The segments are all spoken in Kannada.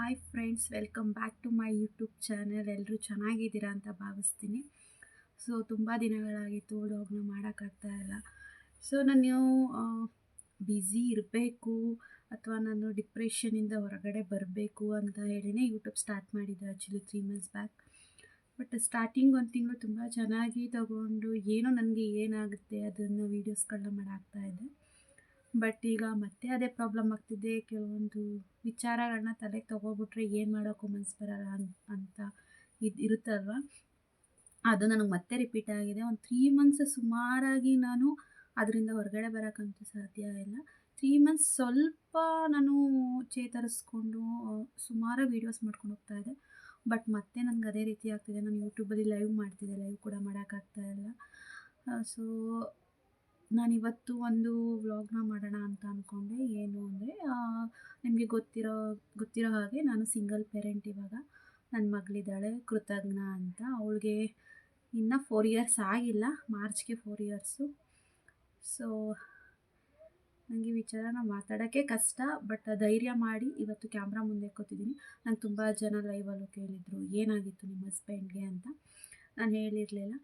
Hi friends welcome back to my YouTube channel ಎಲ್ಲರೂ ಚೆನ್ನಾಗಿದ್ದೀರಾ ಅಂತ ಭಾವಿಸ್ತೀನಿ. ಸೊ ತುಂಬ ದಿನಗಳಾಗಿತ್ತು ಡಾಗ್ನ ಮಾಡೋಕ್ಕಾಗ್ತಾ ಇಲ್ಲ. ಸೊ ನಾನು ಬ್ಯುಸಿ ಇರಬೇಕು ಅಥವಾ ನಾನು ಡಿಪ್ರೆಷನಿಂದ ಹೊರಗಡೆ ಬರಬೇಕು ಅಂತ ಹೇಳಿನೇ ಯೂಟ್ಯೂಬ್ ಸ್ಟಾರ್ಟ್ ಮಾಡಿದ್ದೆ actually three months back but starting ಒಂದು ತಿಂಗಳು ತುಂಬ ಚೆನ್ನಾಗಿ ತಗೊಂಡು, ಏನೋ ನನಗೆ ಏನಾಗುತ್ತೆ ಅದನ್ನು ವೀಡಿಯೋಸ್ಗಳನ್ನ ಮಾಡಾಕ್ತಾ ಇದ್ದೆ. ಬಟ್ ಈಗ ಮತ್ತೆ ಅದೇ ಪ್ರಾಬ್ಲಮ್ ಆಗ್ತಿದೆ. ಕೆಲವೊಂದು ವಿಚಾರಗಳನ್ನ ತಲೆಗೆ ತೊಗೊಬಿಟ್ರೆ ಏನು ಮಾಡೋಕ್ಕೂ ಮನಸ್ಸು ಬರಲ್ಲ ಅಂತ ಇದು ಇರುತ್ತಲ್ವ ಅದು ನನಗೆ ಮತ್ತೆ ರಿಪೀಟ್ ಆಗಿದೆ. ಒಂದು ತ್ರೀ ಮಂತ್ಸ್ ಸುಮಾರಾಗಿ ನಾನು ಅದರಿಂದ ಹೊರಗಡೆ ಬರೋಕ್ಕಂತೂ ಸಾಧ್ಯ ಇಲ್ಲ. ತ್ರೀ ಮಂತ್ಸ್ ಸ್ವಲ್ಪ ನಾನು ಚೇತರಿಸ್ಕೊಂಡು ಸುಮಾರು ವೀಡಿಯೋಸ್ ಮಾಡ್ಕೊಂಡು ಹೋಗ್ತಾ ಇದೆ ಬಟ್ ಮತ್ತೆ ನನಗೆ ಅದೇ ರೀತಿ ಆಗ್ತಿದೆ. ನಾನು ಯೂಟ್ಯೂಬಲ್ಲಿ ಲೈವ್ ಮಾಡ್ತಿದ್ದೆ. ಲೈವ್ ಕೂಡ ಮಾಡೋಕ್ಕಾಗ್ತಾ ಇಲ್ಲ. ಸೊ ನಾನಿವತ್ತು ಒಂದು ವ್ಲಾಗ್ನ ಮಾಡೋಣ ಅಂತ ಅಂದ್ಕೊಂಡೆ ಏನು ಅಂದರೆ ನಿಮಗೆ ಗೊತ್ತಿರೋ ಗೊತ್ತಿರೋ ಹಾಗೆ ನಾನು ಸಿಂಗಲ್ ಪೇರೆಂಟ್ ಇವಾಗ. ನನ್ನ ಮಗಳಿದ್ದಾಳೆ, ಕೃತಜ್ಞ ಅಂತ. ಅವಳಿಗೆ ಇನ್ನು ಫೋರ್ ಇಯರ್ಸ್ ಆಗಿಲ್ಲ, ಮಾರ್ಚ್ಗೆ ಫೋರ್ ಇಯರ್ಸು ಸೊ ನನಗೆ ವಿಚಾರನ ಮಾತಾಡೋಕ್ಕೆ ಕಷ್ಟ ಬಟ್ ಧೈರ್ಯ ಮಾಡಿ ಇವತ್ತು ಕ್ಯಾಮ್ರಾ ಮುಂದೆ ಕೂತಿದ್ದೀನಿ. ನಂಗೆ ತುಂಬ ಜನ ಲೈವಲ್ಲೂ ಕೇಳಿದರು, ಏನಾಗಿತ್ತು ನಿಮ್ಮ ಹಸ್ಬೆಂಡ್ಗೆ ಅಂತ. ನಾನು ಹೇಳಿರಲಿಲ್ಲ.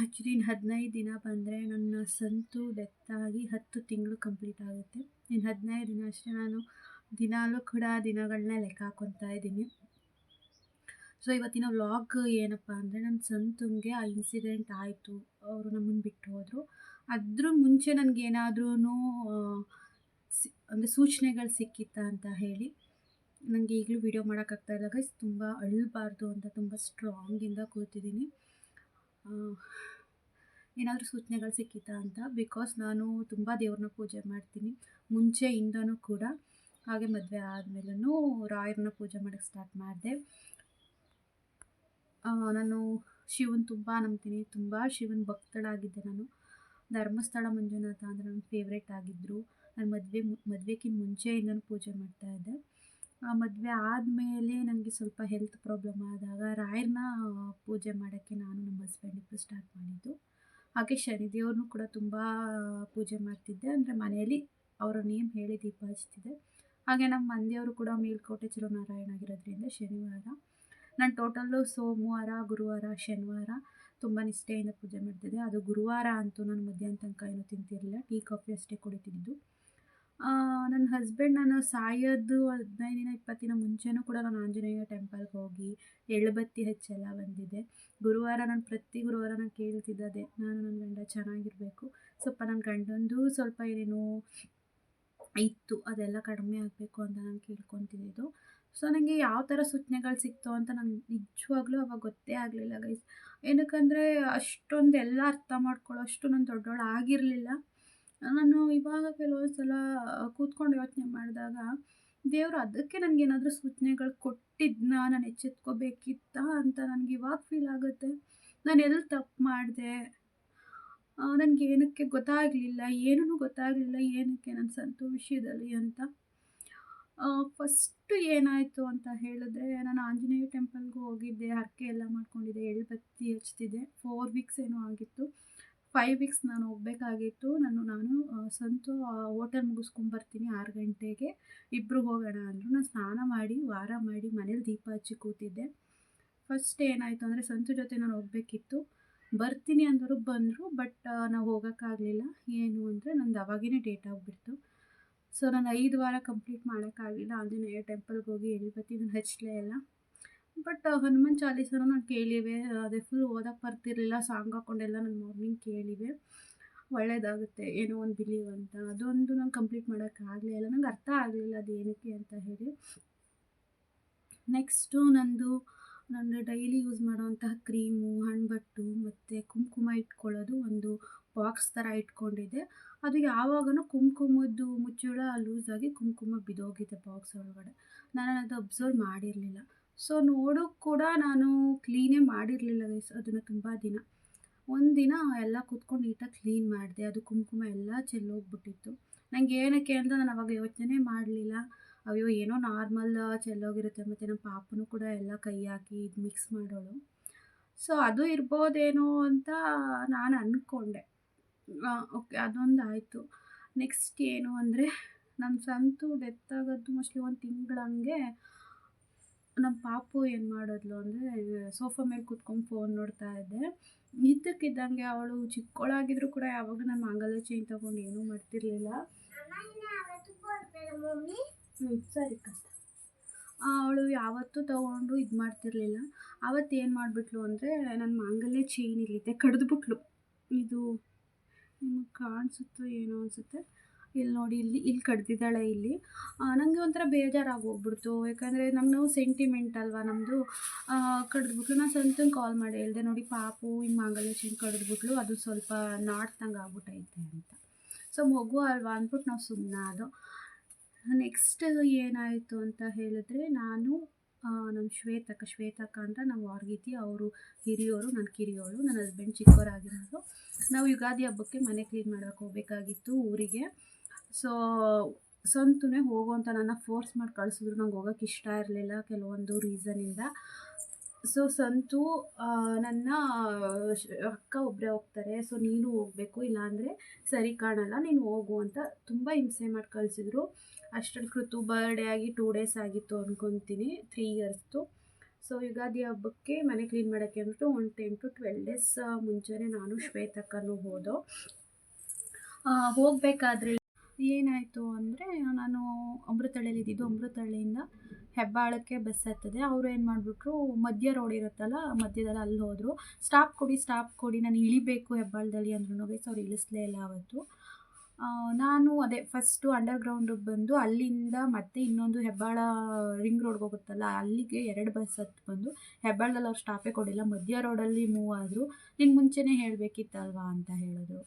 ಆ್ಯಕ್ಚುಲಿ ಹದಿನೈದು ದಿನ ಬಂದರೆ ನನ್ನ ಸಂತು ಡೆತ್ ಆಗಿ ಹತ್ತು ತಿಂಗಳು ಕಂಪ್ಲೀಟ್ ಆಗುತ್ತೆ. ಇನ್ನು ಹದಿನೈದು ದಿನ ಅಷ್ಟೇ ನಾನು ದಿನಾಲೂ ಕೂಡ ದಿನಗಳನ್ನ ಲೆಕ್ಕ ಹಾಕೊತಾ ಇದ್ದೀನಿ. ಸೊ ಇವತ್ತಿನ ವ್ಲಾಗ್ ಏನಪ್ಪ ಅಂದರೆ ನನ್ನ ಸಂತಂಗೆ ಆ ಇನ್ಸಿಡೆಂಟ್ ಆಯಿತು. ಅವರು ನಮ್ಮನ್ನು ಬಿಟ್ಟು ಹೋದರು. ಅದ್ರ ಮುಂಚೆ ನನಗೇನಾದ್ರೂ ಸಿ, ಅಂದರೆ ಸೂಚನೆಗಳು ಸಿಕ್ಕಿತ್ತಾ ಅಂತ ಹೇಳಿ ನನಗೆ ಈಗಲೂ ವೀಡಿಯೋ ಮಾಡೋಕ್ಕಾಗ್ತಾ ಇಲ್ಲ ಗೈಸ್ ತುಂಬ ಅಳಬಾರ್ದು ಅಂತ ತುಂಬ ಸ್ಟ್ರಾಂಗಿಂದ ಕೂತಿದ್ದೀನಿ. ಏನಾದರೂ ಸೂಚನೆಗಳು ಸಿಕ್ಕಿತ್ತಾ ಅಂತ? ಬಿಕಾಸ್ ನಾನು ತುಂಬ ದೇವ್ರನ್ನ ಪೂಜೆ ಮಾಡ್ತೀನಿ. ಮುಂಚೆಯಿಂದನೂ ಕೂಡ, ಹಾಗೆ ಮದುವೆ ಆದಮೇಲೂ ರಾಯರನ್ನ ಪೂಜೆ ಮಾಡೋಕ್ಕೆ ಸ್ಟಾರ್ಟ್ ಮಾಡಿದೆ. ನಾನು ಶಿವನ್ ತುಂಬ ನಂಬ್ತೀನಿ. ತುಂಬ ಶಿವನ ಭಕ್ತಳಾಗಿದ್ದೆ ನಾನು. ಧರ್ಮಸ್ಥಳ ಮಂಜುನಾಥ ಅಂದರೆ ನನ್ನ ಫೇವ್ರೇಟ್ ಆಗಿದ್ದರು ನಾನು ಮದುವೆ ಮದುವೆಗಿಂತ ಮುಂಚೆಯಿಂದನೂ ಪೂಜೆ ಮಾಡ್ತಾಯಿದ್ದೆ ಮದುವೆ ಆದಮೇಲೆ ನನಗೆ ಸ್ವಲ್ಪ ಹೆಲ್ತ್ ಪ್ರಾಬ್ಲಮ್ ಆದಾಗ ರಾಯರ್ನ ಪೂಜೆ ಮಾಡೋಕ್ಕೆ ನಾನು ನಮ್ಮ ಹಸ್ಬೆಂಡ್ ಇಬ್ಬರು ಸ್ಟಾರ್ಟ್ ಮಾಡಿದ್ದು. ಹಾಗೆ ಶನಿದೇವ್ರನ್ನೂ ಕೂಡ ತುಂಬ ಪೂಜೆ ಮಾಡ್ತಿದ್ದೆ. ಅಂದರೆ ಮನೆಯಲ್ಲಿ ಅವರ ನೇಮ್ ಹೇಳಿ ದೀಪ ಹಚ್ತಿದ್ದೆ. ಹಾಗೆ ನಮ್ಮ ಮಂದಿಯವರು ಕೂಡ ಮೇಲ್ಕೋಟೆ ಚಲೋ ನಾರಾಯಣ ಆಗಿರೋದ್ರಿಂದ ಶನಿವಾರ, ನಾನು ಟೋಟಲ್ಲು ಸೋಮವಾರ, ಗುರುವಾರ, ಶನಿವಾರ ತುಂಬ ನಿಷ್ಠೆಯಿಂದ ಪೂಜೆ ಮಾಡ್ತಿದ್ದೆ. ಅದು ಗುರುವಾರ ಅಂತೂ ನಾನು ಮಧ್ಯಾಹ್ನ ತನಕ ಏನೂ ತಿಂತಿರಲಿಲ್ಲ. ಟೀ ಕಾಫಿ ಅಷ್ಟೇ ಕುಡಿತಿದ್ದು. ನನ್ನ ಹಸ್ಬೆಂಡ್ ನಾನು ಸಾಯೋದು ಹದಿನೈದು ದಿನ, ಇಪ್ಪತ್ತು ದಿನ ಮುಂಚೆನೂ ಕೂಡ ನಾನು ಆಂಜನೇಯ ಟೆಂಪಲ್ಗೆ ಹೋಗಿ ಎಳ್ಳುಬತ್ತಿ ಹಚ್ಚೆಲ್ಲ ಬಂದಿದ್ದೆ. ಗುರುವಾರ ನಾನು ಪ್ರತಿ ಗುರುವಾರ ನಾನು ಕೇಳ್ತಿದ್ದದೆ ನಾನು ನನ್ನ ಗಂಡ ಚೆನ್ನಾಗಿರಬೇಕು. ಸ್ವಲ್ಪ ನನ್ನ ಗಂಡಂದು ಸ್ವಲ್ಪ ಏನೇನೋ ಇತ್ತು, ಅದೆಲ್ಲ ಕಡಿಮೆ ಆಗಬೇಕು ಅಂತ ನಾನು ಕೇಳ್ಕೊತಿದ್ದು ಸೊ ನನಗೆ ಯಾವ ಥರ ಸೂಚನೆಗಳು ಸಿಕ್ತು ಅಂತ ನಂಗೆ ನಿಜವಾಗ್ಲೂ ಅವಾಗ ಗೊತ್ತೇ ಆಗಲಿಲ್ಲ ಗೈಸ್ ಏನಕ್ಕಂದರೆ ಅಷ್ಟೊಂದು ಎಲ್ಲ ಅರ್ಥ ಮಾಡ್ಕೊಳ್ಳೋ ಅಷ್ಟು ನಾನು ದೊಡ್ಡವಳು ಆಗಿರಲಿಲ್ಲ ನಾನು ಇವಾಗ ಕೆಲವೊಂದು ಸಲ ಕೂತ್ಕೊಂಡು ಯೋಚನೆ ಮಾಡಿದಾಗ, ದೇವರು ಅದಕ್ಕೆ ನನಗೇನಾದರೂ ಸೂಚನೆಗಳು ಕೊಟ್ಟಿದ್ದನ್ನ ನಾನು ಎಚ್ಚೆತ್ಕೋಬೇಕಿತ್ತ ಅಂತ ನನಗೆ ಇವಾಗ ಫೀಲ್ ಆಗುತ್ತೆ. ನಾನು ಎಲ್ಲಿ ತಪ್ಪು ಮಾಡಿದೆ? ನನಗೆ ಏನಕ್ಕೆ ಗೊತ್ತಾಗಲಿಲ್ಲ ಏನೂ ಗೊತ್ತಾಗಲಿಲ್ಲ, ಏನಕ್ಕೆ ನನ್ನ ಸಂತು ವಿಷಯದಲ್ಲಿ ಅಂತ. ಫಸ್ಟು ಏನಾಯಿತು ಅಂತ ಹೇಳಿದ್ರೆ, ನಾನು ಆಂಜನೇಯ ಟೆಂಪಲ್ಗೂ ಹೋಗಿದ್ದೆ, ಹರಕೆ ಎಲ್ಲ ಮಾಡ್ಕೊಂಡಿದ್ದೆ ಎಳ್ಬತ್ತಿ ಹಚ್ತಿದ್ದೆ ಫೋರ್ ವೀಕ್ಸ್ ಏನೋ ಆಗಿತ್ತು. ಫೈವ್ ವೀಕ್ಸ್ ನಾನು ಹೋಗ್ಬೇಕಾಗಿತ್ತು. ನಾನು ನಾನು ಸಂತು ಹೋಟೆಲ್ ಮುಗಿಸ್ಕೊಂಬರ್ತೀನಿ ಆರು ಗಂಟೆಗೆ. ಇಬ್ಬರು ಹೋಗೋಣ ಅಂದರು. ನಾನು ಸ್ನಾನ ಮಾಡಿ, ವಾರ ಮಾಡಿ ಮನೇಲಿ ದೀಪ ಹಚ್ಚಿ ಕೂತಿದ್ದೆ. ಫಸ್ಟ್ ಏನಾಯಿತು ಅಂದರೆ ಸಂತು ಜೊತೆ ನಾನು ಹೋಗಬೇಕಿತ್ತು. ಬರ್ತೀನಿ ಅಂದರು, ಬಂದರು ಬಟ್ ನಾವು ಹೋಗೋಕ್ಕಾಗಲಿಲ್ಲ. ಏನು ಅಂದರೆ ನಂದು ಅವಾಗಿನೇ ಡೇಟ್ ಆಗಿಬಿಡ್ತು. ಸೊ ನಾನು ಐದು ವಾರ ಕಂಪ್ಲೀಟ್ ಮಾಡೋಕ್ಕಾಗಲಿಲ್ಲ. ಆಂಜನೇಯ ಟೆಂಪಲ್ಗೆ ಹೋಗಿ ಎಳ್ಬತ್ತಿ ನಾನು ಹಚ್ಚಲೇ ಇಲ್ಲ. ಬಟ್ ಹನುಮಾನ್ ಚಾಲೀಸನ ನಾನು ಕೇಳಿವೆ. ಅದೇ ಫುಲ್ ಓದಕ್ಕೆ ಬರ್ತಿರಲಿಲ್ಲ. ಸಾಂಗ್ ಹಾಕೊಂಡೆಲ್ಲ ನಾನು ಮಾರ್ನಿಂಗ್ ಕೇಳಿವೆ. ಒಳ್ಳೇದಾಗುತ್ತೆ. ಏನೋ ಒಂದು ಬಿಲೀವ್ ಅಂತ. ಅದೊಂದು ನಾನು ಕಂಪ್ಲೀಟ್ ಮಾಡೋಕ್ಕಾಗಲೇ ಇಲ್ಲ. ನಂಗೆ ಅರ್ಥ ಆಗಲಿಲ್ಲ ಅದು ಏನಕ್ಕೆ ಅಂತ ಹೇಳಿ. ನೆಕ್ಸ್ಟು ನಂದು ನಾನು ಡೈಲಿ ಯೂಸ್ ಮಾಡೋವಂತಹ ಕ್ರೀಮು ಹಣ್ಣುಬಟ್ಟು ಮತ್ತು ಕುಂಕುಮ ಇಟ್ಕೊಳ್ಳೋದು ಒಂದು ಬಾಕ್ಸ್ ಥರ ಇಟ್ಕೊಂಡಿದ್ದೆ. ಅದು ಯಾವಾಗಲೂ ಕುಂಕುಮದ್ದು ಮುಚ್ಚಳ ಲೂಸಾಗಿ ಕುಂಕುಮ ಬಿದ್ದೋಗಿದೆ ಬಾಕ್ಸ್ ಒಳಗಡೆ. ನಾನು ಅದು ಅಬ್ಸರ್ವ್ ಮಾಡಿರಲಿಲ್ಲ. ಸೊ ನೋಡೋಕ್ಕೆ ಕೂಡ ನಾನು ಕ್ಲೀನೇ ಮಾಡಿರಲಿಲ್ಲ ಗೈಸ್ ಅದನ್ನು ತುಂಬ ದಿನ. ಒಂದಿನ ಎಲ್ಲ ಕೂತ್ಕೊಂಡು ನೀಟಾಗಿ ಕ್ಲೀನ್ ಮಾಡಿದೆ, ಅದು ಕುಂಕುಮ ಎಲ್ಲ ಚೆಲ್ಲೋಗ್ಬಿಟ್ಟಿತ್ತು. ನನಗೆ ಏನಕ್ಕೆ ಅಂತ ನಾನು ಅವಾಗ ಯೋಚನೆ ಮಾಡಲಿಲ್ಲ. ಅಯ್ಯೋ, ಏನೋ ನಾರ್ಮಲ್ ಚೆಲ್ಲೋಗಿರುತ್ತೆ, ಮತ್ತು ನಮ್ಮ ಪಾಪನೂ ಕೂಡ ಎಲ್ಲ ಕೈ ಹಾಕಿ ಇದು ಮಿಕ್ಸ್ ಮಾಡೋಳು. ಸೊ ಅದು ಇರ್ಬೋದೇನೋ ಅಂತ ನಾನು ಅಂದ್ಕೊಂಡೆ ಓಕೆ ಅದೊಂದು ಆಯಿತು. ನೆಕ್ಸ್ಟ್ ಏನು ಅಂದರೆ ನನ್ನ ಸಂತು ಡೆತ್ ಆಗೋದು ಮೋಸ್ಟ್ಲಿ ಒಂದು ತಿಂಗಳು ಹಂಗೆ ನಮ್ಮ ಪಾಪು ಏನು ಮಾಡಿದ್ಲು ಅಂದರೆ ಸೋಫಾ ಮೇಲೆ ಕುತ್ಕೊಂಡು ಫೋನ್ ನೋಡ್ತಾ ಇದ್ದೆ. ಇದ್ದಕ್ಕಿದ್ದಂಗೆ ಅವಳು ಚಿಕ್ಕವಳಾಗಿದ್ರು ಕೂಡ ಯಾವಾಗ ನಾನು ಮಾಂಗಲ್ಯ ಚೈನ್ ತಗೊಂಡು ಏನೂ ಮಾಡ್ತಿರ್ಲಿಲ್ಲ. ಹ್ಞೂ ಸರಿ ಕಷ್ಟ ಅವಳು ಯಾವತ್ತೂ ತಗೊಂಡು ಇದು ಮಾಡ್ತಿರ್ಲಿಲ್ಲ. ಆವತ್ತು ಏನು ಮಾಡಿಬಿಟ್ಲು ಅಂದರೆ ನನ್ನ ಮಾಂಗಲ್ಯ ಚೈನ್ ಇಲ್ಲಿದೆ, ಕಡಿದ್ಬಿಟ್ಲು. ಇದು ನಿಮಗೆ ಕಾಣಿಸುತ್ತೋ ಏನೋ ಅನಿಸುತ್ತೆ. ಇಲ್ಲಿ ನೋಡಿ, ಇಲ್ಲಿ ಇಲ್ಲಿ ಕಡ್ದಿದ್ದಾಳೆ ಇಲ್ಲಿ. ನನಗೆ ಒಂಥರ ಬೇಜಾರಾಗಿ ಹೋಗ್ಬಿಡ್ತು. ಯಾಕಂದರೆ ನಮ್ಮದು ಸೆಂಟಿಮೆಂಟ್ ಅಲ್ವಾ ನಮ್ಮದು ಕಡ್ದ್ಬಿಟ್ಲು. ನಾನು ಸಂತಂಗೆ ಕಾಲ್ ಮಾಡಿ ಹೇಳಿದೆ, ನೋಡಿ ಪಾಪು ಹಿಂಗೆ ಮಾಂಗಲ್ಯ ಚೈನ್ ಕಡ್ದ್ಬಿಟ್ಲು. ಅದು ಸ್ವಲ್ಪ ನಾಡ್ತಂಗೆ ಆಗ್ಬಿಟ್ಟೈತೆ ಅಂತ. ಸೊ ಮಗು ಅಲ್ವಾ ಅಂದ್ಬಿಟ್ಟು ನಾವು ಸುಮ್ಮನೆ ಅದು ನೆಕ್ಸ್ಟ್ ಏನಾಯಿತು ಅಂತ ಹೇಳಿದ್ರೆ, ನಾನು ನಮ್ಮ ಶ್ವೇತಕ ಶ್ವೇತಕ ಅಂತ ನಾವು ವಾರ್ಗಿತಿ, ಅವರು ಹಿರಿಯೋರು ನನ್ನ ಕಿರಿಯೋಳು ನನ್ನ ಹಸ್ಬೆಂಡ್ ಚಿಕ್ಕವರಾಗಿರೋದು ನಾವು ಯುಗಾದಿ ಹಬ್ಬಕ್ಕೆ ಮನೆ ಕ್ಲೀನ್ ಮಾಡೋಕೆ ಹೋಗ್ಬೇಕಾಗಿತ್ತು ಊರಿಗೆ. ಸೊ ಸಂತುನೇ ಹೋಗು ಅಂತ ನನ್ನ ಫೋರ್ಸ್ ಮಾಡಿ ಕಳಿಸಿದ್ರು ನಂಗೆ ಹೋಗೋಕೆ ಇಷ್ಟ ಇರಲಿಲ್ಲ ಕೆಲವೊಂದು ರೀಸನಿಂದ ಸೊ ಸಂತು ನನ್ನ ಅಕ್ಕ ಒಬ್ಬರೇ ಹೋಗ್ತಾರೆ. ಸೊ ನೀನು ಹೋಗಬೇಕು. ಇಲ್ಲಾಂದರೆ ಸರಿ ಕಾಣಲ್ಲ. ನೀನು ಹೋಗು ಅಂತ ತುಂಬ ಹಿಂಸೆ ಮಾಡಿ ಕಳಿಸಿದ್ರು. ಅಷ್ಟರಲ್ಲಿ ಕೃತು ಬರ್ಡೇ ಆಗಿ ಟೂ ಡೇಸ್ ಆಗಿತ್ತು ಅಂದ್ಕೊತೀನಿ ತ್ರೀ ಇಯರ್ಸ್ದು ಸೊ ಯುಗಾದಿ ಹಬ್ಬಕ್ಕೆ ಮನೆ ಕ್ಲೀನ್ ಮಾಡೋಕ್ಕೆ ಅಂದ್ಬಿಟ್ಟು one ten to twelve days ಮುಂಚೆನೇ ನಾನು ಶ್ವೇತಕ್ಕನೂ ಹೋದೋ. ಹೋಗಬೇಕಾದ್ರೆ ಏನಾಯಿತು ಅಂದರೆ, ನಾನು ಅಮೃತಹಳ್ಳಿಯಲ್ಲಿ ಇದ್ದಿದ್ದು ಅಮೃತಹಳ್ಳಿಯಿಂದ ಹೆಬ್ಬಾಳಕ್ಕೆ ಬಸ್ ಹತ್ತದೆ. ಅವರು ಏನು ಮಾಡಿಬಿಟ್ರು, ಮಧ್ಯ ರೋಡ್ ಇರುತ್ತಲ್ಲ, ಮಧ್ಯದಲ್ಲಿ ಅಲ್ಲಿ ಹೋದರು. ಸ್ಟಾಪ್ ಕೊಡಿ ಸ್ಟಾಪ್ ಕೊಡಿ, ನಾನು ಇಳಿಬೇಕು ಹೆಬ್ಬಾಳದಲ್ಲಿ ಅಂದ್ರೂ ಗೈಸ್ ಅವ್ರು ಇಳಿಸ್ಲೇ ಇಲ್ಲ ಅವತ್ತು. ನಾನು ಅದೇ ಫಸ್ಟು ಅಂಡರ್ ಗ್ರೌಂಡಿಗೆ ಬಂದು ಅಲ್ಲಿಂದ ಮತ್ತೆ ಇನ್ನೊಂದು ಹೆಬ್ಬಾಳ ರಿಂಗ್ ರೋಡ್ಗೆ ಹೋಗುತ್ತಲ್ಲ, ಅಲ್ಲಿಗೆ ಎರಡು ಬಸ್ ಹತ್ತು ಬಂದು ಹೆಬ್ಬಾಳದಲ್ಲಿ ಅವ್ರು ಸ್ಟಾಪೇ ಕೊಡಿಲ್ಲ, ಮಧ್ಯ ರೋಡಲ್ಲಿ ಮೂವ್ ಆದರು. ನಿಂಗೆ ಮುಂಚೆನೇ ಹೇಳಬೇಕಿತ್ತಲ್ವಾ ಅಂತ ಹೇಳಿದ್ರು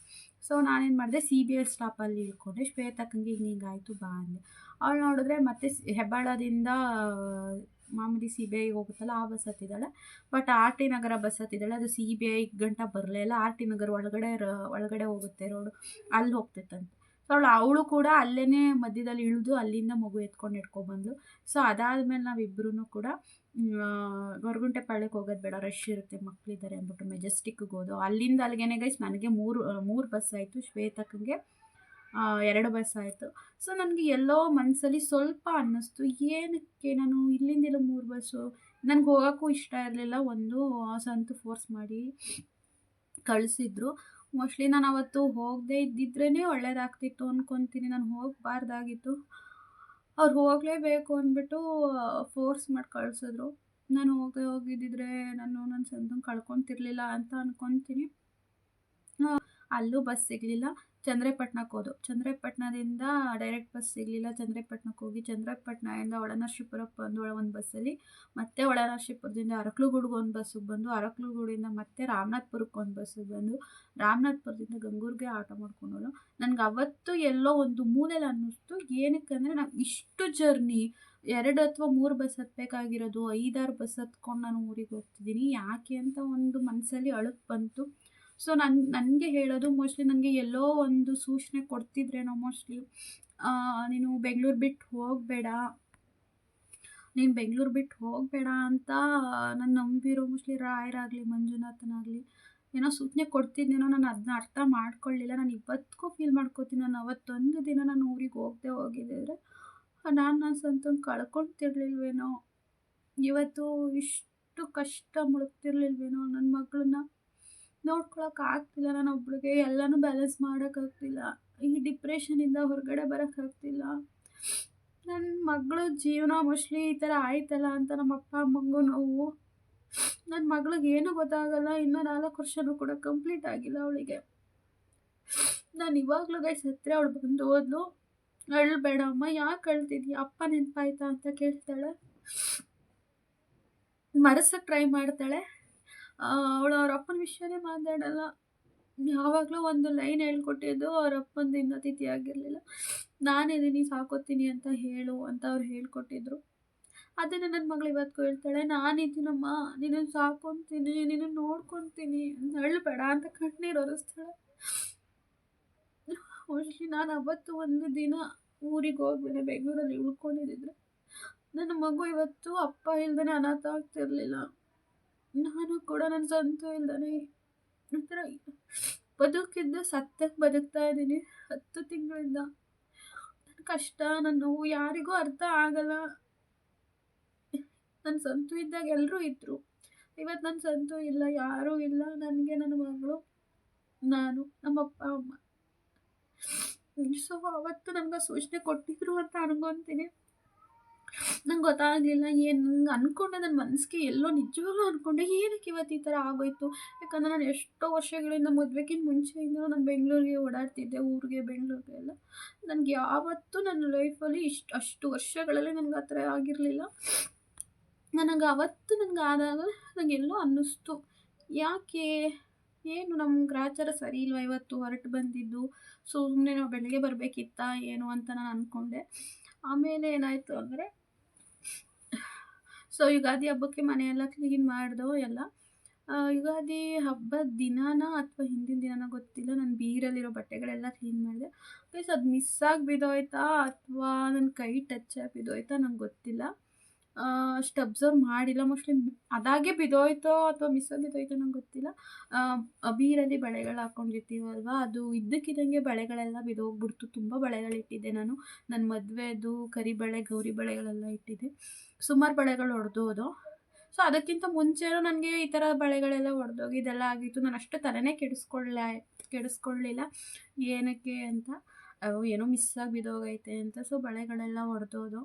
ಸೊ ನಾನೇನು ಮಾಡಿದೆ ಸಿ ಬಿ ಎಲ್ ಸ್ಟಾಪಲ್ಲಿ ಇಳ್ಕೊಂಡೆ ಶ್ವೇತಕ್ಕಂಗೆ ಹಿಂಗೆ ಹಿಂಗಾಯಿತು ಬಾ ಅಂದೆ. ಅವಳು ನೋಡಿದ್ರೆ ಮತ್ತೆ ಹೆಬ್ಬಾಳದಿಂದ ಮಾಮೂಲಿ ಸಿ ಬಿ ಐಗೆ ಹೋಗುತ್ತಲ್ಲ, ಆ bus ಹತ್ತಿದ್ದಾಳೆ. But R T Nagar bus ಹತ್ತಿದ್ದಾಳೆ. ಅದು ಸಿ ಬಿ ಐ ಗಂಟ ಬರಲೇ ಇಲ್ಲ. ಆರ್ ಟಿ ನಗರ ಒಳಗಡೆ ಒಳಗಡೆ ಹೋಗುತ್ತೆ ರೋಡು ಅಲ್ಲಿ ಹೋಗ್ತಿತ್ತಂತೆ. ಸೊ ಅವಳು ಅವಳು ಕೂಡ ಅಲ್ಲೇ ಮಧ್ಯದಲ್ಲಿ ಇಳಿದು ಅಲ್ಲಿಂದ ಮಗು ಎತ್ಕೊಂಡು ಇಟ್ಕೊಬಂದ್ಲು ಸೊ ಅದಾದಮೇಲೆ ನಾವಿಬ್ಬರೂ ಕೂಡ ಗೊರಗುಂಟೆ ಪಾಳ್ಯಕ್ಕೆ ಹೋಗೋದು ಬೇಡ ರಶ್ ಇರುತ್ತೆ ಮಕ್ಕಳಿದ್ದಾರೆ ಅಂದ್ಬಿಟ್ಟು ಮೆಜೆಸ್ಟಿಕ್ಗೆ ಹೋದೋ. ಅಲ್ಲಿಂದ ಅಲ್ಲಿಗೆ ಗೈಸ್ ನನಗೆ ಮೂರು ಮೂರು ಬಸ್ ಆಯಿತು ಶ್ವೇತಕ್ಕಂಗೆ. ಎರಡು ಬಸ್ ಆಯಿತು. ಸೊ ನನಗೆ ಎಲ್ಲೋ ಮನಸ್ಸಲ್ಲಿ ಸ್ವಲ್ಪ ಅನ್ನಿಸ್ತು. ಏನಕ್ಕೆ ನಾನು ಇಲ್ಲಿಂದ ಮೂರು ಬಸ್ಸು? ನನಗೆ ಹೋಗೋಕ್ಕೂ ಇಷ್ಟ ಇರಲಿಲ್ಲ. ಒಂದು ಸಂತು ಫೋರ್ಸ್ ಮಾಡಿ ಕಳಿಸಿದ್ರು. ಮೋಸ್ಟ್ಲಿ ನಾನು ಅವತ್ತು ಹೋಗದೇ ಇದ್ದಿದ್ರೇ ಒಳ್ಳೇದಾಗ್ತಿತ್ತು ಅಂದ್ಕೊತೀನಿ ನಾನು ಹೋಗಬಾರ್ದಾಗಿತ್ತು. ಅವ್ರು ಹೋಗಲೇಬೇಕು ಅಂದ್ಬಿಟ್ಟು ಫೋರ್ಸ್ ಮಾಡಿ ಕಳಿಸಿದ್ರು. ನಾನು ಹೋಗದೆ ಹೋಗಿದ್ದಿದ್ರೆ ನಾನು ನನ್ನ ಸಂತನ ಕಳ್ಕೊತಿರ್ಲಿಲ್ಲ ಅಂತ ಅಂದ್ಕೊತೀನಿ ಅಲ್ಲೂ ಬಸ್ ಸಿಗಲಿಲ್ಲ. ಚಂದ್ರಪಟ್ಟಣಕ್ಕೆ ಹೋದೋ. ಚಂದ್ರಪಟ್ಟಣದಿಂದ ಡೈರೆಕ್ಟ್ ಬಸ್ ಸಿಗಲಿಲ್ಲ ಚಂದ್ರಪಟ್ಟಣಕ್ಕೆ ಹೋಗಿ ಚಂದ್ರಪಟ್ಟಣದಿಂದ ಒಳನರಸೀಪುರಕ್ಕೆ ಬಂದು ಒಂದು ಬಸ್ಸಲ್ಲಿ ಮತ್ತೆ ಒಳನರಸೀಪುರದಿಂದ ಅರಕಲಗೂಡಿಗೆ ಒಂದು ಬಸ್ಸಿಗೆ ಬಂದು ಅರಕಲಗೂಡಿಂದ ಮತ್ತೆ ರಾಮನಾಥ್ಪುರಕ್ಕೆ ಒಂದು ಬಸ್ಸಿಗೆ ಬಂದು ರಾಮನಾಥ್ಪುರದಿಂದ ಗಂಗೂರಿಗೆ ಆಟೋ ಮಾಡ್ಕೊಂಡು ಹೋದೋ ನನಗೆ ಅವತ್ತು ಎಲ್ಲೋ ಒಂದು ಮೂಲೆಯಲ್ಲಿ ಅನ್ನಿಸ್ತು. ಏನಕ್ಕೆ ಅಂದರೆ ನಾವು ಇಷ್ಟು ಜರ್ನಿ ಎರಡು ಅಥವಾ ಮೂರು ಬಸ್ ಹತ್ತಬೇಕಾಗಿರೋದು ಐದಾರು ಬಸ್ ಹತ್ಕೊಂಡು ನಾನು ಊರಿಗೆ ಹೋಗ್ತಿದ್ದೀನಿ. ಯಾಕೆ ಅಂತ ಒಂದು ಮನಸ್ಸಲ್ಲಿ ಅಳುಕು ಬಂತು. ಸೊ ನನ್, ನನಗೆ ಹೇಳೋದು ಮೋಸ್ಟ್ಲಿ ನನಗೆ ಎಲ್ಲೋ ಒಂದು ಸೂಚನೆ ಕೊಡ್ತಿದ್ರೇನೋ ಮೋಸ್ಟ್ಲಿ ನೀನು ಬೆಂಗ್ಳೂರು ಬಿಟ್ಟು ಹೋಗಬೇಡ. ನೀನು ಬೆಂಗ್ಳೂರು ಬಿಟ್ಟು ಹೋಗಬೇಡ ಅಂತ ನಾನು ನಂಬಿರೋ ಮೋಸ್ಟ್ಲಿ ರಾಯರಾಗಲಿ ಮಂಜುನಾಥನಾಗಲಿ ಏನೋ ಸೂಚನೆ ಕೊಡ್ತಿದ್ದೇನೋ ನಾನು ಅದನ್ನ ಅರ್ಥ ಮಾಡ್ಕೊಳ್ಳಿಲ್ಲ. ನಾನು ಇವತ್ತಿಗೂ ಫೀಲ್ ಮಾಡ್ಕೋತೀನಿ. ನಾನು ಅವತ್ತೊಂದು ದಿನ ನಾನು ಊರಿಗೆ ಹೋಗದೆ ಹೋಗಿದ್ದಿದ್ರೆ, ನಾನು ನನ್ನ ಸ್ವಂತ ಕಳ್ಕೊಳ್ತಿರ್ಲಿಲ್ವೇನೋ? ಇವತ್ತು ಇಷ್ಟು ಕಷ್ಟ ಮುಳುಗ್ತಿರ್ಲಿಲ್ವೇನೋ? ನನ್ನ ಮಗಳನ್ನ ನೋಡ್ಕೊಳಕ್ಕೆ ಆಗ್ತಿಲ್ಲ ನಾನು ಒಬ್ಳಿಗೆ. ಎಲ್ಲನೂ ಬ್ಯಾಲೆನ್ಸ್ ಮಾಡೋಕ್ಕಾಗ್ತಿಲ್ಲ ಈ ಡಿಪ್ರೆಷನಿಂದ ಹೊರಗಡೆ ಬರೋಕ್ಕಾಗ್ತಿಲ್ಲ ನನ್ನ ಮಗಳು ಜೀವನ ಮೋಸ್ಟ್ಲಿ ಈ ಥರ ಆಯ್ತಲ್ಲ ಅಂತ ನಮ್ಮ ಅಪ್ಪ, ಅಮ್ಮಂಗೂ ನೋವು. ನನ್ನ ಮಗಳಿಗೆ ಏನೂ ಗೊತ್ತಾಗಲ್ಲ. ಇನ್ನೂ ನಾಲ್ಕು ವರ್ಷನೂ ಕೂಡ ಕಂಪ್ಲೀಟ್ ಆಗಿಲ್ಲ ಅವಳಿಗೆ. ನಾನು ಇವಾಗಲೂ ಗೈಸ್ ಸತ್ರೆ ಅವಳು ಬಂದು ಹೋದ್ಲು ಅಳ್ಬೇಡ ಅಮ್ಮ ಯಾಕೆ ಅಳ್ತಿದ್ಯಾ? ಅಪ್ಪ ನೆನಪಾಯ್ತಾ? ಅಂತ ಕೇಳ್ತಾಳೆ. ಮರೆಸೋಕ್ಕೆ ಟ್ರೈ ಮಾಡ್ತಾಳೆ. ಅವಳು ಅವ್ರ ಅಪ್ಪನ ವಿಷಯನೇ ಮಾತಾಡಲ್ಲ. ಯಾವಾಗಲೂ ಒಂದು ಲೈನ್ ಹೇಳ್ಕೊಟ್ಟಿದ್ದು ಅವ್ರ ಅತಿಥಿ ಆಗಿರಲಿಲ್ಲ. ನಾನಿದ್ದೀನಿ ಸಾಕೋತೀನಿ ಅಂತ ಹೇಳು ಅಂತ ಅವ್ರು ಹೇಳ್ಕೊಟ್ಟಿದ್ರು. ಅದನ್ನು ನನ್ನ ಮಗಳು ಇವತ್ತು ಹೇಳ್ತಾಳೆ ನಾನಿದ್ದೀನಮ್ಮ ನಿನ್ನನ್ನು ಸಾಕೊತೀನಿ ನಿನ್ನನ್ನು ನೋಡ್ಕೊತೀನಿ. ಅಳ್ಬೇಡ ಅಂತ ಕಣ್ಣೀರು ಒರೆಸ್ತಾಳೆ. ಮೋಸ್ಟ್ಲಿ ನಾನು ಅವತ್ತು ಒಂದು ದಿನ ಊರಿಗೆ ಹೋಗ್ಬೇನೆ ಬೆಂಗಳೂರಲ್ಲಿ ಉಳ್ಕೊಂಡಿದ್ದಿದ್ರೆ. ನನ್ನ ಮಗು ಇವತ್ತು ಅಪ್ಪ ಇಲ್ದೇ ಅನಾಥ ಆಗ್ತಿರ್ಲಿಲ್ಲ. ನಾನು ಕೂಡ ನನ್ನ ಸ್ವಂತ ಇಲ್ದಾನೆ ಒಂಥರ ಬದುಕಿದ್ದು ಸತ್ತಕ್ಕೆ ಬದುಕ್ತಾ ಇದ್ದೀನಿ. ಹತ್ತು ತಿಂಗಳಿಂದ ನನ್ನ ಕಷ್ಟ, ನನ್ನ ನೋವು ಯಾರಿಗೂ ಅರ್ಥ ಆಗಲ್ಲ. ನನ್ನ ಸಂತು ಇದ್ದಾಗ ಎಲ್ಲರೂ ಇದ್ದರು ಇವತ್ತು ನನ್ನ ಸಂತು ಇಲ್ಲ, ಯಾರೂ ಇಲ್ಲ. ನನಗೆ ನನ್ನ ಮಗಳು, ನಾನು, ನಮ್ಮ ಅಪ್ಪ, ಅಮ್ಮ. ಸೊ, ಅವತ್ತು ನನಗೆ ಸೂಚನೆ ಕೊಟ್ಟಿದ್ರು ಅಂತ ಅನ್ಕೊತೀನಿ. ನಂಗೆ ಗೊತ್ತಾಗಲಿಲ್ಲ, ಏನು ನಂಗೆ ಅಂದ್ಕೊಂಡೆ ನನ್ನ ಮನಸ್ಸಿಗೆ ಎಲ್ಲೋ ನಿಜವಾಗ್ಲೂ ಅಂದ್ಕೊಂಡೆ ಏನಕ್ಕೆ ಇವತ್ತು ಈ ಥರ ಆಗೋಯ್ತು? ಯಾಕಂದರೆ ನಾನು ಎಷ್ಟೋ ವರ್ಷಗಳಿಂದ ಮದುವೆಗಿಂತ ಮುಂಚೆಯಿಂದ ನಾನು ಬೆಂಗಳೂರಿಗೆ ಓಡಾಡ್ತಿದ್ದೆ, ಊರಿಗೆ, ಬೆಂಗಳೂರಿಗೆ ಎಲ್ಲ. ನನಗೆ ಯಾವತ್ತೂ ನನ್ನ ಲೈಫಲ್ಲಿ ಇಷ್ಟು, ಅಷ್ಟು ವರ್ಷಗಳಲ್ಲಿ ನನಗೆ ಆ ಥರ ಆಗಿರಲಿಲ್ಲ. ನನಗೆ ಅವತ್ತು ನನಗೆ ಆದಾಗ ನನಗೆ ಎಲ್ಲೋ ಅನ್ನಿಸ್ತು. ಯಾಕೆ? ಏನು ನಮ್ಮ ಗ್ರಾಚಾರ ಸರಿ ಇಲ್ವಾ ಇವತ್ತು? ಹೊರಟು ಬಂದಿದ್ದು. ಸುಮ್ಮನೆ ನಾವು ಬೆಳಗ್ಗೆ ಬರಬೇಕಿತ್ತಾ, ಏನು ಅಂತ ನಾನು ಅಂದ್ಕೊಂಡೆ ಆಮೇಲೆ ಏನಾಯಿತು ಅಂದರೆ ಸೊ ಯುಗಾದಿ ಹಬ್ಬಕ್ಕೆ ಮನೆಯೆಲ್ಲ ಕ್ಲೀನ್ ಮಾಡಿದೋ ಎಲ್ಲ ಯುಗಾದಿ ಹಬ್ಬದ ದಿನಾನ ಅಥವಾ ಹಿಂದಿನ ದಿನಾನ ಗೊತ್ತಿಲ್ಲ. ನಾನು ಬೀರಲ್ಲಿರೋ ಬಟ್ಟೆಗಳೆಲ್ಲ ಕ್ಲೀನ್ ಮಾಡಿದೆ. ಪ್ಲೀಸ್ ಅದು ಮಿಸ್ ಆಗಿ ಬಿದ್ದೋಯ್ತಾ ಅಥವಾ ನನ್ನ ಕೈ ಟಚ್ ಆಗಿ ಬಿದ್ದೋಯ್ತಾ ನಂಗೆ ಗೊತ್ತಿಲ್ಲ. ಅಷ್ಟು ಅಬ್ಸರ್ವ್ ಮಾಡಿಲ್ಲ. ಮೋಸ್ಟ್ಲಿ ಅದಾಗೆ ಬಿದ್ದೋಯ್ತೋ ಅಥವಾ ಮಿಸ್ ಆಗಿ ಬಿದ್ದೋಯ್ತೋ ನಂಗೆ ಗೊತ್ತಿಲ್ಲ. ಬೀರಲ್ಲಿ ಬಳೆಗಳು ಹಾಕ್ಕೊಂಡಿರ್ತೀವಲ್ವ ಅದು ಇದ್ದಕ್ಕಿದ್ದಂಗೆ ಬಳೆಗಳೆಲ್ಲ ಬಿದ್ದೋಗ್ಬಿಡ್ತು ತುಂಬ ಬಳೆಗಳಿಟ್ಟಿದ್ದೆ ನಾನು. ನನ್ನ ಮದುವೆದು ಕರಿಬಳೆ ಗೌರಿ ಬಳೆಗಳೆಲ್ಲ ಇಟ್ಟಿದ್ದೆ. ಸುಮಾರು ಬಳೆಗಳು ಒಡೆದೋದು. ಸೊ ಅದಕ್ಕಿಂತ ಮುಂಚೆನೂ ನನಗೆ ಈ ಥರ ಬಳೆಗಳೆಲ್ಲ ಒಡೆದೋಗಿ ಇದೆಲ್ಲ ಆಗಿತ್ತು. ನಾನು ಅಷ್ಟು ತಲೆನೇ ಕೆಡಿಸ್ಕೊಳ್ಳ ಕೆಡಿಸ್ಕೊಳ್ಳಿಲ್ಲ ಏನಕ್ಕೆ ಅಂತ ಏನೋ ಮಿಸ್ ಆಗಿ ಬಿದ್ದೋಗೈತೆ ಅಂತ. ಸೊ ಬಳೆಗಳೆಲ್ಲ ಹೊಡೆದೋದು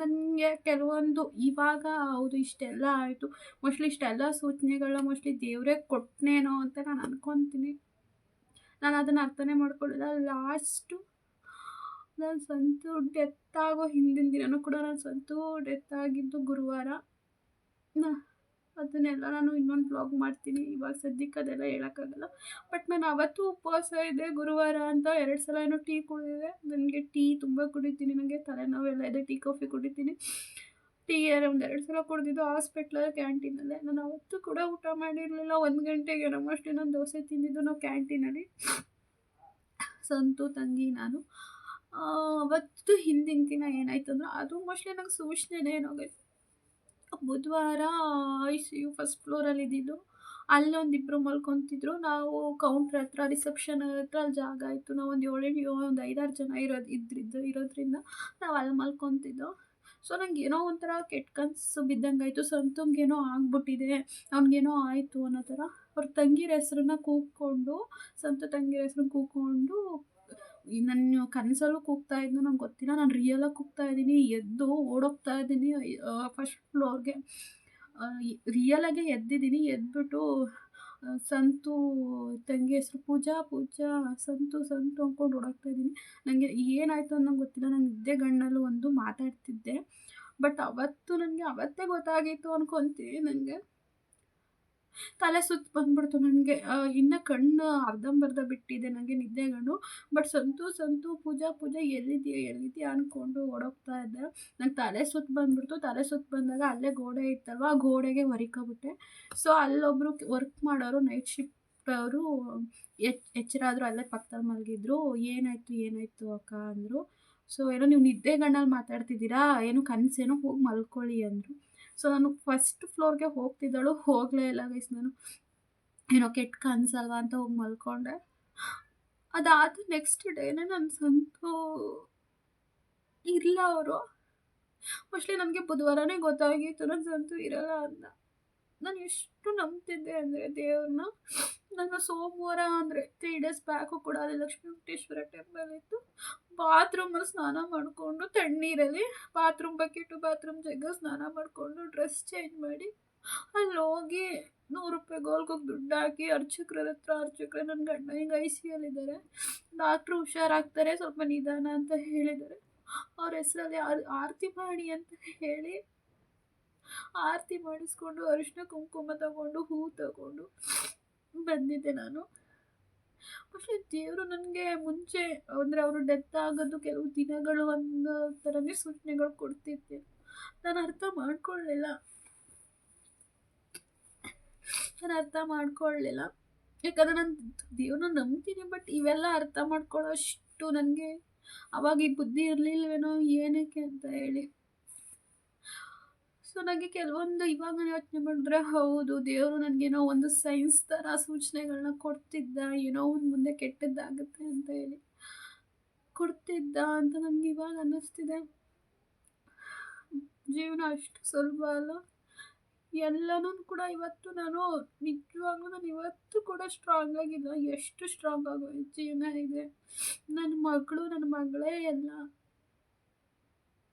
ನನಗೆ ಕೆಲವೊಂದು ಇವಾಗ ಹೌದು, ಇಷ್ಟೆಲ್ಲ ಆಯಿತು. ಮೋಸ್ಟ್ಲಿ ಇಷ್ಟೆಲ್ಲ ಸೂಚನೆಗಳನ್ನ ಮೋಸ್ಟ್ಲಿ ದೇವರೇ ಕೊಟ್ಟನೇನೋ ಅಂತ ನಾನು ಅನ್ಕೊತೀನಿ. ನಾನು ಅದನ್ನು ಅರ್ಥನೇ ಮಾಡ್ಕೊಳ್ಳಿಲ್ಲ. ಲಾಸ್ಟು ನಾನು ಸಂತು ಡೆತ್ ಆಗೋ ಹಿಂದಿನ ದಿನವೂ ಕೂಡ ನಾನು ಸಂತು ಡೆತ್ ಆಗಿದ್ದು ಗುರುವಾರ. ನಾ, ಅದನ್ನೆಲ್ಲ ನಾನು ಇನ್ನೊಂದು ಬ್ಲಾಗ್ ಮಾಡ್ತೀನಿ. ಇವಾಗ ಸದ್ಯಕ್ಕೆ ಅದೆಲ್ಲ ಹೇಳೋಕ್ಕಾಗಲ್ಲ. ಬಟ್ ನಾನು ಅವತ್ತು ಉಪವಾಸ ಇದೆ ಗುರುವಾರ ಅಂತ ಎರಡು ಸಲ ಏನೋ ಟೀ ಕುಡಿದಿದೆ. ನನಗೆ ಟೀ ತುಂಬ ಕುಡಿತೀನಿ. ನನಗೆ ತಲೆನೋವೆಲ್ಲ ಇದೆ. ಟೀ, ಕಾಫಿ ಕುಡಿತೀನಿ. ಟೀ ಒಂದು ಎರಡು ಸಲ ಕುಡಿದಿದ್ದು ಹಾಸ್ಪಿಟ್ಲಲ್ಲಿ ಕ್ಯಾಂಟೀನಲ್ಲೇ ನಾನು ಅವತ್ತು ಕೂಡ ಊಟ ಮಾಡಿರಲಿಲ್ಲ. ಒಂದು ಗಂಟೆಗೆ ನಮ್ಮಷ್ಟು ನಾನು ದೋಸೆ ತಿಂದಿದ್ದು ನಾವು ಕ್ಯಾಂಟೀನಲ್ಲಿ ಸಂತು ತಂಗಿ ನಾನು. ಅವತ್ತು ಹಿಂದಿನ ದಿನ ಏನಾಯ್ತು ಅಂದ್ರೆ ಅದು ಮೋಸ್ಟ್ಲಿ ನಂಗೆ ಸೂಚನೆನೇ ಏನಾಗೈತೆ ಬುಧವಾರ ಐ ಸಿ ಯು ಫಸ್ಟ್ ಫ್ಲೋರಲ್ಲಿ ಇದ್ದಿದ್ದು. ಅಲ್ಲೊಂದಿಬ್ಬರು ಮಲ್ಕೊತಿದ್ರು. ನಾವು ಕೌಂಟ್ರ್ ಹತ್ರ ರಿಸೆಪ್ಷನ್ ಹತ್ರ ಅಲ್ಲಿ ಜಾಗ ಇತ್ತು. ನಾವು ಒಂದು ಏಳೆಂಟು ಒಂದು ಐದಾರು ಜನ ಇರೋದು, ಇದ್ರಿದ್ದು, ಇರೋದ್ರಿಂದ ನಾವು ಅಲ್ಲಿ ಮಲ್ಕೊತಿದ್ದೋ. ಸೊ ನಂಗೆ ಏನೋ ಒಂಥರ ಕೆಟ್ಟ ಕನ್ಸು ಬಿದ್ದಂಗೆ ಆಯಿತು ಸಂತಂಗೇನೋ ಆಗ್ಬಿಟ್ಟಿದೆ. ಅವ್ನಿಗೇನೋ ಆಯಿತು ಅನ್ನೋ ಥರ. ಅವ್ರ ತಂಗಿರ ಹೆಸ್ರನ್ನ ಕೂಗ್ಕೊಂಡು, ಸಂತ ತಂಗಿರ ಹೆಸ್ರನ್ನ ಕೂಗ್ಕೊಂಡು ನನ್ನ ಕನಸಲ್ಲೂ ಕೂಗ್ತಾ ಇದ್ದು ನಂಗೆ ಗೊತ್ತಿಲ್ಲ. ನಾನು ರಿಯಲಾಗಿ ಕೂಗ್ತಾ ಇದ್ದೀನಿ. ಎದ್ದು ಓಡೋಗ್ತಾ ಇದ್ದೀನಿ ಫಸ್ಟ್ ಫ್ಲೋರ್ಗೆ ರಿಯಲಾಗೆ ಎದ್ದಿದ್ದೀನಿ. ಎದ್ಬಿಟ್ಟು ಸಂತು, ತಂಗಿ ಹೆಸರು ಪೂಜಾ ಪೂಜಾ, ಸಂತು ಸಂತು ಅಂದ್ಕೊಂಡು ಓಡೋಗ್ತಾ ಇದ್ದೀನಿ. ನನಗೆ ಏನಾಯಿತು ಅನ್ನೋ ಗೊತ್ತಿಲ್ಲ. ನಾನು ನಿದ್ದೆ ಗಣ್ಣಲ್ಲೂ ಒಂದು ಮಾತಾಡ್ತಿದ್ದೆ. ಬಟ್ ಅವತ್ತು ನನಗೆ ಅವತ್ತೇ ಗೊತ್ತಾಗಿತ್ತು ಅನ್ಕೊತೀನಿ ನನಗೆ ತಲೆ ಸುತ್ತು ಬಂದ್ಬಿಡ್ತು ನನಗೆ. ಇನ್ನು ಕಣ್ಣು ಅರ್ಧಂಬರ್ಧ ಬಿಟ್ಟಿದೆ ನನಗೆ ನಿದ್ದೆಗಣ್ಣು ಬಟ್ ಸಂತು ಸಂತು ಪೂಜಾ ಪೂಜಾ ಎಲ್ಲಿದೆಯಾ ಎಲ್ಲಿದೆಯಾ ಅಂದ್ಕೊಂಡು ಓಡೋಗ್ತಾ ಇದ್ದೆ. ನಂಗೆ ತಲೆ ಸುತ್ತು ಬಂದ್ಬಿಡ್ತು. ತಲೆ ಸುತ್ತು ಬಂದಾಗ ಅಲ್ಲೇ ಗೋಡೆ ಇತ್ತಲ್ವ, ಆ ಗೋಡೆಗೆ ಒರಿಕೋಬಿಟ್ಟೆ. ಸೊ ಅಲ್ಲೊಬ್ಬರು ವರ್ಕ್ ಮಾಡೋರು ನೈಟ್ ಶಿಫ್ಟ್ ಅವರು ಎಚ್ ಅಲ್ಲೇ ಪಕ್ಕದಲ್ಲಿ ಮಲಗಿದ್ರು. ಏನಾಯಿತು ಏನಾಯಿತು ಅಕ್ಕ? ಅಂದರು. ಸೊ ಏನೋ ನೀವು ನಿದ್ದೆಗಣ್ಣಲ್ಲಿ ಮಾತಾಡ್ತಿದ್ದೀರಾ, ಏನು ಕನಸೇನೋ ಹೋಗಿ ಮಲ್ಕೊಳ್ಳಿ ಅಂದರು. ಸೊ ನಾನು ಫಸ್ಟ್ ಫ್ಲೋರ್ಗೆ ಹೋಗ್ತಿದ್ದಳು. ಹೋಗಲೇ ಇಲ್ಲ ಗೈಸ್ ನಾನು. ಏನೋ ಕೆಟ್ಟ ಕನಸಲ್ವ ಅಂತ ಹೋಗಿ ಮಲ್ಕೊಂಡೆ. ಅದಾದ ನೆಕ್ಸ್ಟ್ ಡೇನೇ ನನ್ನ ಸಂತು ಇರಲ್ಲ ಅವರು. ಮೋಸ್ಟ್ಲಿ ನನಗೆ ಬುಧವಾರನೇ ಗೊತ್ತಾಗಿತ್ತು. ನನ್ನ ಸಂತು ಇರಲ್ಲ ಅಂತ ನಾನು ಎಷ್ಟು ನಂಬ್ತಿದ್ದೆ ಅಂದರೆ ದೇವ್ರನ್ನ. ನನ್ನ ಸೋಮವಾರ ಅಂದರೆ ತ್ರೀ ಡೇಸ್ ಬ್ಯಾಕು ಕೂಡ ಅಲ್ಲಿ ಲಕ್ಷ್ಮೀ ವೆಂಕಟೇಶ್ವರ ಟೆಂಪಲ್ ಇತ್ತು. ಬಾತ್ರೂಮಲ್ಲಿ ಸ್ನಾನ ಮಾಡಿಕೊಂಡು ತಣ್ಣೀರಲ್ಲಿ ಬಾತ್ರೂಮ್ ಬಕೆಟು ಬಾತ್ರೂಮ್ ಜಗ್ಗ ಸ್ನಾನ ಮಾಡಿಕೊಂಡು ಡ್ರೆಸ್ ಚೇಂಜ್ ಮಾಡಿ ಅಲ್ಲಿ ಹೋಗಿ ನೂರು ರೂಪಾಯಿ ಗೋಲ್ಗೋಗಿ ದುಡ್ಡು ಹಾಕಿ ಅರ್ಚಕ್ರ ಹತ್ರ ಅರ್ಚಕ್ರೆ ನನ್ನ ಗಂಡ ಹಿಂಗೆ ಐ ಸಿ ಯಲ್ಲಿದ್ದಾರೆ ಡಾಕ್ಟ್ರು ಹುಷಾರಾಗ್ತಾರೆ, ಸ್ವಲ್ಪ ನಿಧಾನ ಅಂತ ಹೇಳಿದ್ದಾರೆ. ಅವ್ರ ಹೆಸರಲ್ಲಿ ಆರತಿ ಮಾಡಿ ಅಂತ ಹೇಳಿ ಆರತಿ ಮಾಡಿಸ್ಕೊಂಡು ಅರಿಶಿನ ಕುಂಕುಮ ತಗೊಂಡು ಹೂ ತಗೊಂಡು ಬಂದಿದ್ದೆ ನಾನು പക്ഷೇ ದೇವರು ನನಗೆ ಮುಂಚೆ ಅಂದರೆ ಅವರು ಡೆತ್ ಆಗೋದು ಕೆಲವು ದಿನಗಳು ಒಂದು ಥರನೇ ಸೂಚನೆಗಳು ಕೊಡ್ತಿದ್ದೆ ನಾನು ಅರ್ಥ ಮಾಡ್ಕೊಳ್ಳಿಲ್ಲ ನಾನು ಅರ್ಥ ಮಾಡ್ಕೊಳ್ಳಿಲ್ಲ ಯಾಕಂದರೆ ನಾನು ದೇವ್ರನ್ನ ನಂಬ್ತೀನಿ ಬಟ್ ಇವೆಲ್ಲ ಅರ್ಥ ಮಾಡ್ಕೊಳ್ಳೋ ಅಷ್ಟು ನನಗೆ ಅವಾಗ ಈ ಬುದ್ಧಿ ಇರಲಿಲ್ವೇನೋ ಏನಕ್ಕೆ ಅಂತ ಹೇಳಿ ನನಗೆ ಕೆಲವೊಂದು ಇವಾಗ ಯೋಚನೆ ಮಾಡಿದ್ರೆ ಹೌದು, ದೇವರು ನನಗೇನೋ ಒಂದು ಸೈನ್ಸ್ ಥರ ಸೂಚನೆಗಳನ್ನ ಕೊಡ್ತಿದ್ದ, ಏನೋ ಒಂದು ಮುಂದೆ ಕೆಟ್ಟದ್ದಾಗುತ್ತೆ ಅಂತ ಹೇಳಿ ಕೊಡ್ತಿದ್ದ ಅಂತ ನನಗೆ ಇವಾಗ ಅನ್ನಿಸ್ತಿದೆ. ಜೀವನ ಅಷ್ಟು ಸುಲಭ ಅಲ್ಲ. ಎಲ್ಲನೂ ಕೂಡ ಇವತ್ತು ನಾನು ನಿಜವಾಗ್ಲೂ ನಾನು ಇವತ್ತು ಕೂಡ ಸ್ಟ್ರಾಂಗ್ ಆಗಿಲ್ಲ. ಎಷ್ಟು ಸ್ಟ್ರಾಂಗ್ ಆಗೋ ಜೀವನ ಇದೆ. ನನ್ನ ಮಗಳು ನನ್ನ ಮಗಳೇ ಎಲ್ಲ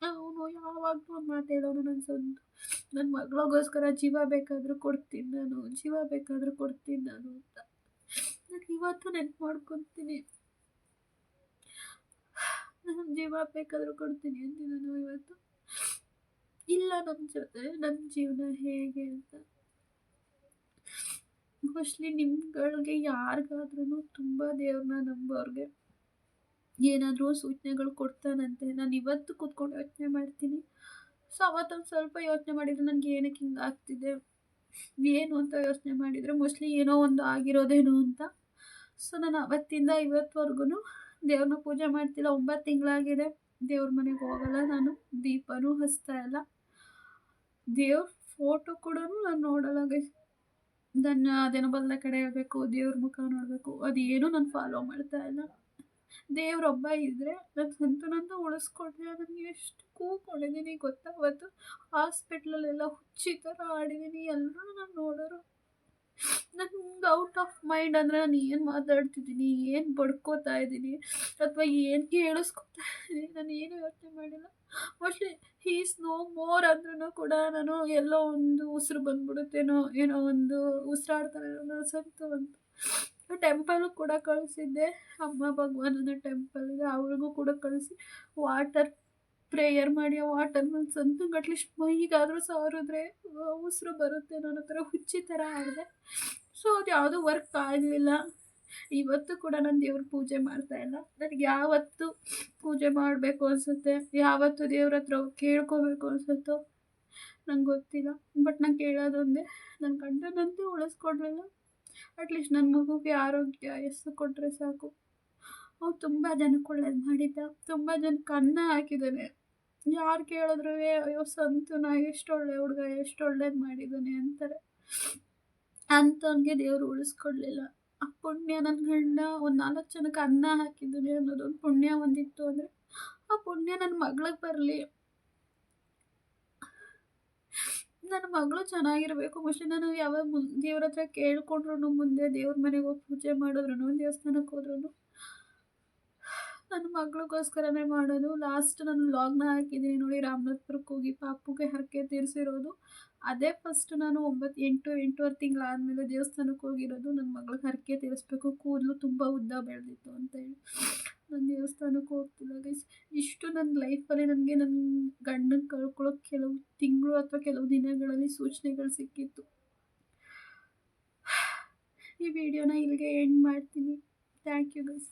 ಅವನು ಯಾವಾಗಲೂ ಮಾತು ಹೇಳೋನು ನನ್ನ ಸ್ವಂತ ನನ್ನ ಮಗಳಿಗೋಸ್ಕರ ಜೀವ ಬೇಕಾದರೂ ಕೊಡ್ತೀನಿ ನಾನು. ಜೀವ ಬೇಕಾದರೂ ಕೊಡ್ತೀನಿ ನಾನು ಅಂತ. ನಾನು ಇವತ್ತು ನೆನ್ಪು ಮಾಡ್ಕೊತೀನಿ. ನನ್ನ ಜೀವ ಬೇಕಾದರೂ ಕೊಡ್ತೀನಿ ಅಂತ ನಾನು ಇವತ್ತು. ಇಲ್ಲ ನಮ್ಮ ಜೊತೆ ನನ್ನ ಜೀವನ ಹೇಗೆ ಅಂತ. ಮೋಸ್ಟ್ಲಿ ನಿಮ್ಗಳಿಗೆ ಯಾರಿಗಾದ್ರೂ ತುಂಬ ದೇವ್ರನ್ನ ನಂಬೋರಿಗೆ ಏನಾದರೂ ಸೂಚನೆಗಳು ಕೊಡ್ತಾನಂತೆ. ನಾನು ಇವತ್ತು ಕೂತ್ಕೊಂಡು ಯೋಚನೆ ಮಾಡ್ತೀನಿ. ಸೊ ಅವತ್ತೊಂದು ಸ್ವಲ್ಪ ಯೋಚನೆ ಮಾಡಿದರೆ ನನಗೆ ಏನಕ್ಕೆ ಹಿಂಗೆ ಆಗ್ತಿದೆ? ಏನು ಅಂತ ಯೋಚನೆ ಮಾಡಿದರೆ ಮೋಸ್ಟ್ಲಿ ಏನೋ ಒಂದು ಆಗಿರೋದೇನೋ ಅಂತ. ಸೊ ನಾನು ಅವತ್ತಿಂದ ಇವತ್ತುವರೆಗೂ ದೇವ್ರನ್ನ ಪೂಜೆ ಮಾಡ್ತಿಲ್ಲ. ಒಂಬತ್ತು ತಿಂಗಳಾಗಿದೆ. ದೇವ್ರ ಮನೆಗೆ ಹೋಗಲ್ಲ ನಾನು. ದೀಪನೂ ಹಚ್ತಾ ಇಲ್ಲ. ದೇವ್ರ ಫೋಟೋ ಕೂಡ ನಾನು ನೋಡಲ್ಲ ಗೈಸ್ ನನ್ನ ಅದೇನೋ ಬಲ್ಲ ಕಡೆ ಇರಬೇಕು, ದೇವ್ರ ಮುಖ ನೋಡಬೇಕು. ಅದೇನೂ ನಾನು ಫಾಲೋ ಮಾಡ್ತಾ ಇಲ್ಲ. ದೇವ್ರೊಬ್ಬ ಇದ್ದರೆ ನನ್ನ ನಂದು ಉಳಿಸ್ಕೊಂಡ್ರೆ ನನಗೆ ಎಷ್ಟು ಕೂಕೊಂಡಿದ್ದೀನಿ ಗೊತ್ತಾ? ಅವತ್ತು ಹಾಸ್ಪಿಟ್ಲಲ್ಲೆಲ್ಲ ಹುಚ್ಚಿ ಥರ ಆಡಿದ್ದೀನಿ ಎಲ್ಲರೂ ನಾನು ನೋಡೋರು. ನನಗೆ ಔಟ್ ಆಫ್ ಮೈಂಡ್ ಅಂದರೆ ನಾನು ಏನು ಮಾತಾಡ್ತಿದ್ದೀನಿ, ಏನು ಬಡ್ಕೋತಾ ಇದ್ದೀನಿ, ಅಥವಾ ಏನು ಕೇಳಿಸ್ಕೊತಾ ಇದ್ದೀನಿ, ನಾನು ಏನು ಯೋಚನೆ ಮಾಡಿಲ್ಲ. ಮೋಸ್ಟ್ಲಿ ಈಸ್ ನೋ ಮೋರ್ ಅಂದ್ರೂ ಕೂಡ ನಾನು ಎಲ್ಲೋ ಒಂದು ಉಸಿರು ಬಂದ್ಬಿಡುತ್ತೇನೋ, ಏನೋ ಒಂದು ಉಸಿರಾಡ್ತಾರೆ ಸ್ವಂತ ಒಂದು ಟೆಂಪಲ್ಗೂ ಕೂಡ ಕಳಿಸಿದ್ದೆ. ಅಮ್ಮ ಭಗವಾನನ ಟೆಂಪಲ್ಗೆ ಅವ್ರಿಗೂ ಕೂಡ ಕಳಿಸಿ ವಾಟರ್ ಪ್ರೇಯರ್ ಮಾಡಿ ಆ ವಾಟರ್ನ ಸ್ವಂತ ಅಟ್ಲೀಸ್ಟ್ ಮೈಗಾದರೂ ಸಾರಿದ್ರೆ ಉಸಿರು ಬರುತ್ತೆ ಅನ್ನೋ ಹತ್ರ ಹುಚ್ಚಿ ಥರ ಆಗಿದೆ. ಸೊ ಅದು ಯಾವುದೂ ವರ್ಕ್ ಆಗಲಿಲ್ಲ. ಇವತ್ತು ಕೂಡ ನಾನು ದೇವ್ರ ಪೂಜೆ ಮಾಡ್ತಾ ಇಲ್ಲ. ನನಗೆ ಯಾವತ್ತು ಪೂಜೆ ಮಾಡಬೇಕು ಅನಿಸುತ್ತೆ, ಯಾವತ್ತು ದೇವ್ರ ಹತ್ರ ಕೇಳ್ಕೋಬೇಕು ಅನಿಸುತ್ತೋ ನಂಗೆ ಗೊತ್ತಿಲ್ಲ. ಬಟ್ ನಾನು ಕೇಳೋದೊಂದೇ ನನ್ನ ಗಂಡನಂತೂ ಉಳಿಸ್ಕೊಡ್ಲಿಲ್ಲ. ಅಟ್ಲೀಸ್ಟ್ ನನ್ನ ಮಗುಗೆ ಆರೋಗ್ಯ ಹೆಸರು ಕೊಟ್ಟರೆ ಸಾಕು. ಅವ್ನು ತುಂಬ ಜನಕ್ಕೆ ಒಳ್ಳೇದು ಮಾಡಿದ್ದ. ತುಂಬ ಜನಕ್ಕೆ ಅನ್ನ ಹಾಕಿದ್ದಾನೆ. ಯಾರು ಕೇಳಿದ್ರು ಅಯ್ಯೋ, ಸಂತು, ನಾ ಎಷ್ಟು ಒಳ್ಳೆ ಹುಡುಗ, ಎಷ್ಟು ಒಳ್ಳೇದು ಮಾಡಿದ್ದಾನೆ ಅಂತಾರೆ. ಅಂಥವ್ನಿಗೆ ದೇವರು ಉಳಿಸ್ಕೊಡ್ಲಿಲ್ಲ. ಆ ಪುಣ್ಯ ನನ್ನ ಗಂಡ, ಒಂದು ನಾಲ್ಕು ಜನಕ್ಕೆ ಅನ್ನ ಹಾಕಿದ್ದಾನೆ ಅನ್ನೋದೊಂದು ಪುಣ್ಯ ಒಂದಿತ್ತು ಅಂದರೆ, ಆ ಪುಣ್ಯ ನನ್ನ ಮಗಳಿಗೆ ಬರಲಿ. ನನ್ನ ಮಗಳು ಚೆನ್ನಾಗಿರಬೇಕು. ಮೋಸ್ಟ್ಲಿ ನಾನು ಮುಂದೆ ದೇವ್ರ ಹತ್ರ ಕೇಳ್ಕೊಂಡ್ರು ಮುಂದೆ ದೇವ್ರ ಮನೆಗೆ ಹೋಗಿ ಪೂಜೆ ಮಾಡಿದ್ರು ದೇವಸ್ಥಾನಕ್ಕೆ ಹೋದ್ರೂ ನನ್ನ ಮಗಳಿಗೋಸ್ಕರನೇ ಮಾಡೋದು. ಲಾಸ್ಟ್ ನಾನು ಲಾಗ್ನ ಹಾಕಿದ್ದೀನಿ ನೋಡಿ ರಾಮನಾಥ್ಪುರಕ್ಕೆ ಹೋಗಿ ಪಾಪುಗೆ ಹರಕೆ ತೀರಿಸಿರೋದು. ಅದೇ ಫಸ್ಟ್ ನಾನು ಒಂಬತ್ತು ಎಂಟು, ಎಂಟೂವರೆ ತಿಂಗಳಾದಮೇಲೆ ದೇವಸ್ಥಾನಕ್ಕೆ ಹೋಗಿರೋದು. ನನ್ನ ಮಗಳಿಗೆ ಹರಕೆ ತೀರಿಸ್ಬೇಕು. ಕೂದಲು ತುಂಬ ಉದ್ದ ಬೆಳೆದಿತ್ತು ಅಂತೇಳಿ ನಾನು ದೇವಸ್ಥಾನಕ್ಕೆ ಹೋಗ್ತಿಲ್ಲ. ಗೈಸ್ ಇಷ್ಟು ನನ್ನ ಲೈಫಲ್ಲಿ ನನಗೆ ನನ್ನ ಗಂಡನ ಕಳ್ಕೊಳ್ಳೋಕೆ ಕೆಲವು ತಿಂಗಳು ಅಥವಾ ಕೆಲವು ದಿನಗಳಲ್ಲಿ ಸೂಚನೆಗಳು ಸಿಕ್ಕಿತ್ತು. ಈ ವಿಡಿಯೋನ ಇಲ್ಲಿಗೆ ಎಂಡ್ ಮಾಡ್ತೀನಿ. Thank you guys